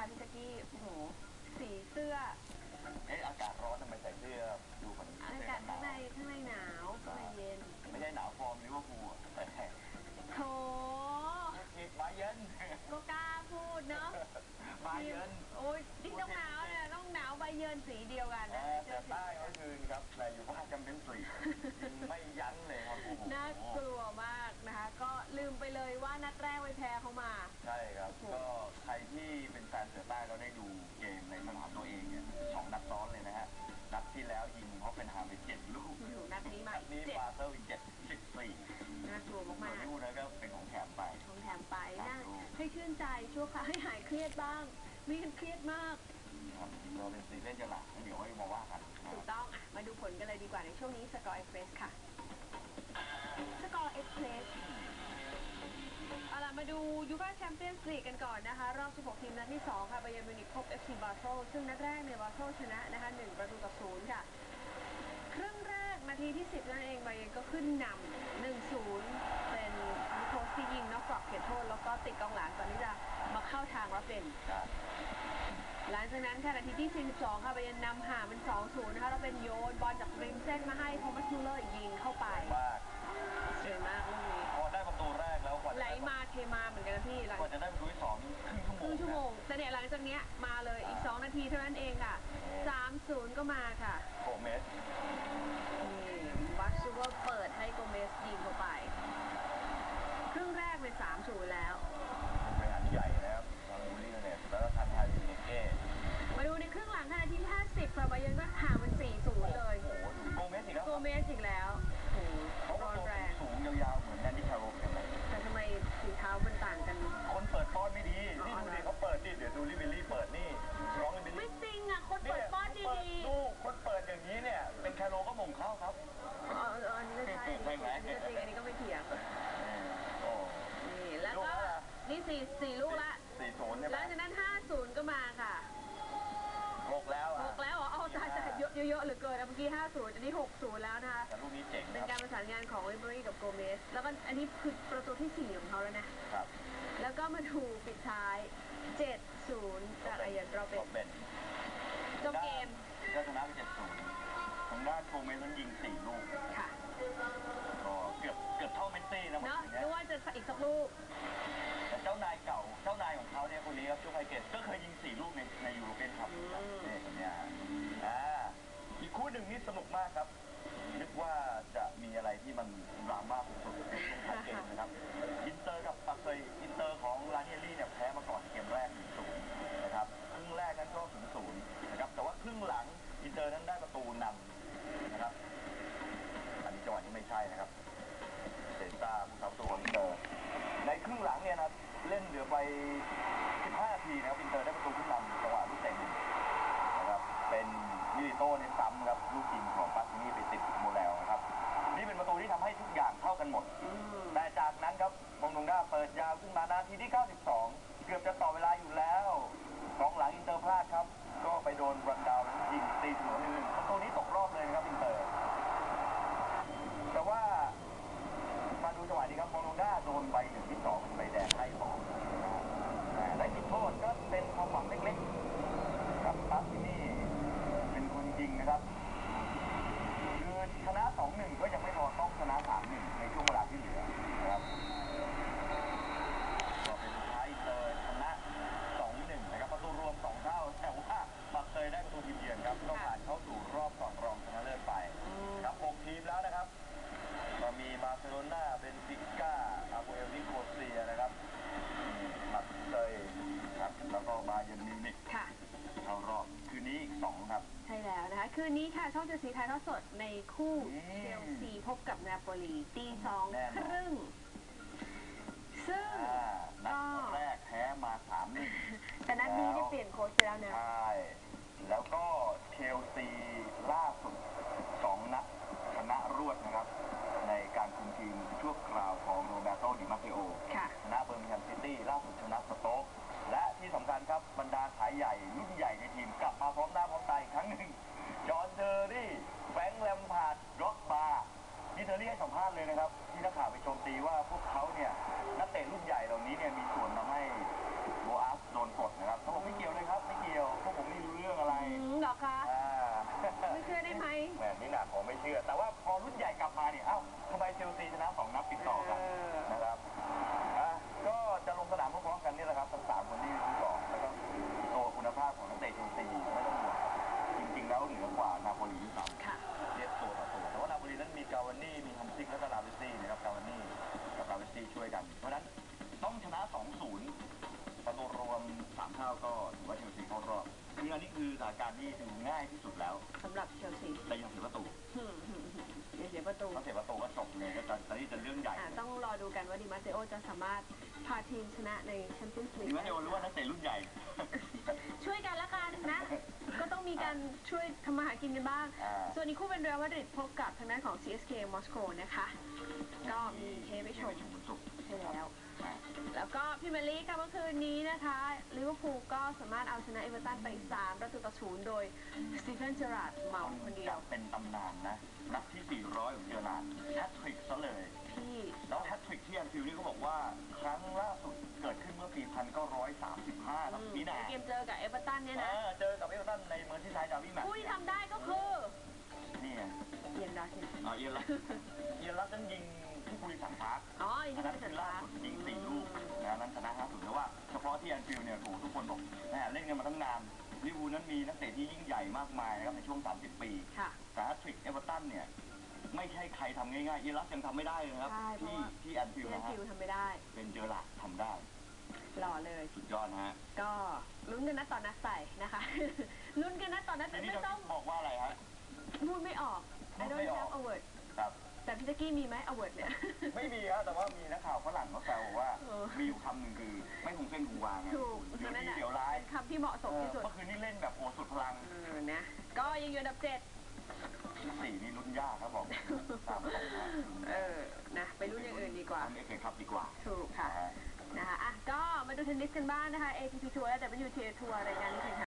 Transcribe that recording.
นะคะพี่แจ๊กกี้โอ้โหสีเสื้อเอ๊ะอากาศร้อนทำไมใส่เสื้อดูเหมือนอาเสื้กาศหข้างในนาวข้างในหนาวข้างในเย็น ไม่ใช่หนาวฟอร์มลิเวอร์พูลอะแต่โถคิดมาเย็นก็กล้าพูดเนาะมาเย็นโอ้ยที่ต้องหนาวเนี่ยต้องหนาวใบเยินสีเดียวกันแอนะร์แต่ใต้ก็คือครับแต่อยู่บ้านจำเป็นสีไม่ยั้งเลยครับโอ้โหน่ากลัวมากนะคะ ก็ลืมไปเลยว่านัดแรกไปแพ้เขามา ใช่ครับ ก็ใครที่ เป็นแฟนเสือใต้เราได้ดูเกมในสนามตัวเองเนี่ยสองนัดซ้อนเลยนะฮะ นัดที่แล้วยิงเพราะเป็นฮามไปเจ็ดลูกนัดนี้มาอีกนี้เจ็ดบาเซอร์อีกเจ็ดสิบสี่น่ากลัวส่วมานกลูกนั้นก็เป็นของแถมไป ของแถมไปนะให้ชื่นใจชั่วคราวให้หายเครียดบ้าง ไมีกันเครียดมากครับเราเป็นซีเล่นจะหลักเดี๋ยวไว้มาว่ากันถูกต้องอะมาดูผลกันเลยดีกว่าในช่วงนี้สกอร์เอ็กเพรสค่ะสกอร์เอ็กเพรสเอาล่ะ มาดูยูฟ่าแชมเปี้ยนส์ลีกกันก่อนนะคะ รอบ 16 ทีมนัดที่ 2 ค่ะไบเยร์นมิวนิกพบ FC บาโซซึ่งนัดแรกเนี่ยบาโซชนะนะคะ 1 ประตูต่อ0ค่ะ ครึ่งแรกนาทีที่ 10 นั่นเองไบเยร์นก็ขึ้นนำ 1-0 เป็นนิโคลสที่ยิงนอกกรอบเขตโทษ แล้วก็ติดกองหลังก่อนที่จะมาเข้าทางรับเป็นครับหลังจากนั้นค่ะนาทีที่ 42 ค่ะไปยันนำห่างเป็น 2-0 นะคะเราเป็นโยนบอลจากริมเส้นมาให้โทมัสมูลเลอร์ยิงเข้าไปมากสวยมากลูก มาเทมาเหมือนกันนะพี่หลังกว่าจะได้ประตูที่สองนี่ครึ่งชั่วโมงครึ่งชั่วโมนะงแต่เนี่ยหลังจากเนี้ยมาเลยอีก 2 นาทีเท่านั้นเองค่ะ 3-0 ก็มาค่ะโกเมสนี่บัสซูเวอร์เปิดให้โกเมสยิงเข้าไป ครึ่งแรกเป็น3-0 แล้ว สี่สี่ลูกละ สี่ศูนย์ใช่ไหหมลังจากนั้น 50 ก็มาค่ะหกแล้วหอะกแล้วเหรอเอาจ่ายจ่ายเยอะเยอะๆเหลือเกินนะเมื่อกี้ 50 อันนี้ 60 แล้วนะคะ แต่ลูกนี้เจ๋งเป็นนะคการรับประสานงานของลิเบอรี่กับโกเมส แล้วก็อันนี้คือประตูที่4 ของเขาแล้วนะ ครับแล้วก็มาดูปิดท้าย 7-0 จากอายันโรเบก็ตเป็นจบเกมก็ชนะไปเจ็ดศูนย์ทางด้านโกเมสนั้นยิงสี่ลูกค่ะ ก็เกือบเกือบเท่าเมสซี่นะเนาะเนี้นึกว่าจะอีกสักลูกแต่ เจ้านายเก่า เจ้านายของเขาเนี่ยคนนี้ครับชูไคเกตก็เคยยิงสี่ลูกในในยูโรเปียนคัพอืมนี่คนเนี้ยอ่าอีกคู่หนึ่งนี่สนุกมากครับนึกว่าจะมีอะไรที่มันดราม่าสุดๆ นะครับเล่นเหลือไป 15 นาทีนะครับอินเตอร์ได้ประตูขึ้นนำจังหวะลูกเตะมุมนะครับเป็นมิลิโต้ในซ้ำครับลูกยิงของปาซินี่ไปติดโมแลวนะครับ นี่เป็นประตูที่ทำให้ทุกอย่างเท่ากันหมดอืมแต่จากนั้นครับมงดงด้าเปิดยาวขึ้นมานาทีที่ 92 เกือบจะต่อเวลาอยู่แล้วกองหลังอินเตอร์พลาดครับ ก็ไปโดนรันดาวน์ยิงตีเสมอหนึ่งหนึ่งประตูนี้ตกรอบเลยนะครับอินเตอร์ แต่ว่ามาดูจังหวะนี้ครับมองโนด้าโดนใบหนึ่งที่สองเป็นใบแดงให้สองอ่าได้จุดโทษก็เป็นความหวังเล็กๆกับปัสที่นี่เป็นคนยิงนะครับ คือชนะ 2-1 ก็ยังไม่พอต้องชนะ 3-1 ในช่วงเวลาที่เหลือนะครับก็เป็นสุดท้ายเตยชนะ 2-1 นะครับประตูรวม 2 เท่า แต่ว่าบักเตยได้ประตูทีมเยือนครับก็ผ่านเข้าสู่รอบก่อนรองชนะเลิศไป อืม ครับ6ทีมแล้วนะครับ ก็มีบาร์เซโล นาเบนฟิก้าอาโบเอลนิโคเซียนะครับบักเตยครับแล้วก็บาเยิร์นมิวนิกค่ะ เข้ารอบคืนนี้อีก2ครับ ใช่แล้วนะคะ คืนนี้ค่ะ ช่องเจ็ดสีถ่ายทอดสดในคู่อืม เชลซีพบกับนาโปลีตีสองแน่นอนครึ่ง ซึ่ง อ่านัดแรกแพ้มาสามหนึ่ง แต่นัดนี้ได้เปลี่ยนโค้ชไปแล้วนะ ใช่ แล้วก็เชลซีล่าสุด ที่นักข่าวไปโจมตีว่าพวกเขาเนี่ยนักเตะรุ่นใหญ่เหล่านี้เนี่ยมีส่วนทำให้โบอัสโดนกดนะครับเขาบอกไม่เกี่ยวเลยครับไม่เกี่ยวพวกผมไม่รู้เรื่องอะไรหรอคะ อ่าไม่เชื่อได้ไหม แหมนี่หนักผมไม่เชื่อ แต่ว่าพอรุ่นใหญ่กลับมาเนี่ยเอ้าทำไมเชลซีชนะสองนัดติดต่อกันนะครับอะก็จะลงสนามพร้อมกันนี่แหละครับทั้งสามคนที่ผมบอกแล้วก็ตัวคุณภาพของนักเตะเชลซีไม่ต้องห่วงจริงๆแล้วเหนือกว่านาโปลีด้วยซ้ำ ค่ะ นนี้คือสถานการณ์ที่ดูง่ายที่สุดแล้วสำหรับเชลซีแต่ยังเสียประตูอืมอืมอืมเดี๋ยวเสียประตูถ้าเสียประตูก็จบเลยก็จะตอนนี้จะเรื่องใหญ่อ่าต้องรอดูกันว่าดิมาเตโอจะสามารถพาทีมชนะในแชมเปี้ยนส์ลีดีกไหมเอวรู้ว่านักเตะรุ่นใหญ่ ช่วยกันละกันนะ ก็ต้องมีการช่วยทำมาหากินกันบ้าง อ่า ส่วนอีกคู่เป็นเรอัลมาดริดพบกับทางด้านของ CSK มอสโกนะคะ ก็มีเทปให้ชมเทปให้ชมใช่แล้วอ่า แล้วก็พรีเมียร์ลีกค่ะเมื่อคืนนี้นะคะลิเวอร์พูลก็สามารถเอาชนะเอเวอร์ตันไป 3 ประตูต่อศูนย์โดยสตีเฟนเจอราร์ดเมาคนเดียวจะเป็นตำนานนะ นัดที่ 400 ของเจอร์ลาร์ดแฮตทริกซะเลย ที่แล้วแฮตทริกที่แอนฟิลด์นี่เขาบอกว่า ครั้งล่าสุดเกิดขึ้นเมื่อปี 1935ครับมีนาเกมเจอกับเอเวอร์ตันเนี่ยเอนะอเจอกับเอเวอร์ตันในเมอร์ซีไซด์ดาร์บี้แมตช์ผู้ที่ทำได้ก็คือนี่ไงเอียนดาร์คินอ๋อเอียนรัตเอียนรัตนั้นยิง ที่บุรีสังพาร์คอ๋ออีกอันที่นั้นเป็นคืสัอญล่าลักษสุณ์ดยิงสี่ลูกนะนั้นชนะห้าศูนย์แต่ว่าเฉพาะที่แอนฟิลด์เนี่ยโอ้โหทุกคนบอกแหมเล่นกันมาตั้งนานลิเวอร์พูลนั้นมีนักเตะที่ยิ่งใหญ่มากมายนะครับในช่วง 30 ปี ค่ะ แต่แฮตทริกเอเวอร์ตันเนี่ยไม่ใช่ใครทำง่ายๆเอียนรัตยังทำไม่ได้เลยนะครับใช่เพราะที่ว่า ที่แอนฟิลด์เล่นนะฮะฟิวทำไม่ได้ เป็นเจอร์ลาร์ดทำได้หล่อเลย สุดยอดนะฮะก็ลุ้นกันนะตอนนัดใส่นะคะ ลุ้นกันนะตอนนัดทีใส่นี้ไม่จะต้องบอกว่าอะไรฮะ พูดไม่ออก พู I ด don't ไม่ออก have a word ครับ แต่พี่แจ๊กกี้มีไหม a word เนี่ย ไม่มีครับแต่ว่ามีนักข่าวฝรั่งเขาแซวว่าเออ มีอยู่คำหนึ่งคือไม่คงเส้นคงวางไงถูกเดี๋ยวนั่นดีน่ะเดี๋ยวร้ายเป็นคำที่เหมาะสมที่สุดเมื่อคืนนี้เล่นแบบโอสุดพลังเออนะก็ยังอยู่อันดับเจ็ดที่สี่นี่ลุ้นยากครับบอกตามตรงนะเออนะไปรุ่นอย่างอื่นดีกว่า ทำเอฟเอครับดีกว่าถูกค่ะนะฮะนะคะอะก็มาดูเทนนิสกันบ้างนะคะ ATP ทัวร์และ WTA ทัวร์รายการนี้แข่งขัน